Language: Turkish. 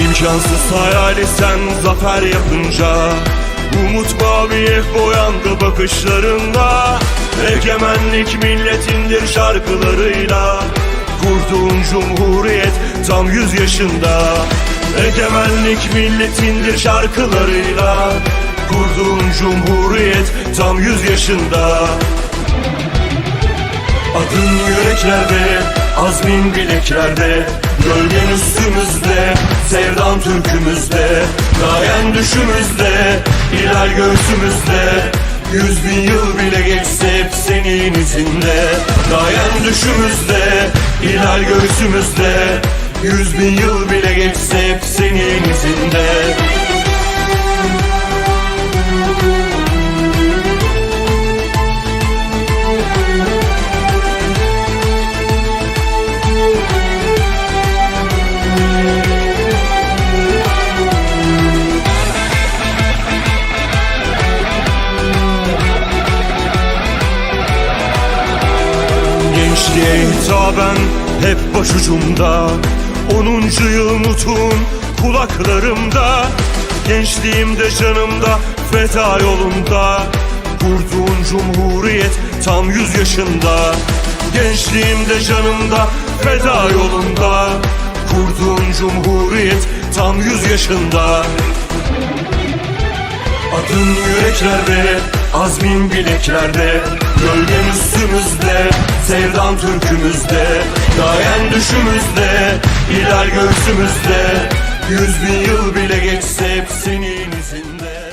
İmkansız hayali sen zafer yapınca Umut maviye boyandı bakışlarında Egemenlik milletindir şarkılarıyla Kurduğun cumhuriyet tam yüz yaşında Egemenlik milletindir şarkılarıyla Kurduğun cumhuriyet tam yüz yaşında Adın yüreklerde, azmin bileklerde Gölgen üstümüzde, sevdan türkümüzde Gayen düşümüzde, hilal göğsümüzde. Yüz bin yıl bile geçse hep senin izinde. Gayen düşümüzde, hilal göğsümüzde. Yüz bin yıl bile geçse Gençliğe hitaben hep başucumda. Onuncu yıl nutun kulaklarımda. Gençliğimde canımda feda yolunda. Kurduğun cumhuriyet tam yüz yaşında. Gençliğimde canımda feda yolunda. Kurduğun cumhuriyet tam yüz yaşında. Adın yüreklerde, azmin bileklerde Gölgen üstümüzde, sevdan türkümüzde Gayen düşümüzde, hilal göğsümüzde. Yüz bin yıl bile geçse hep senin izinde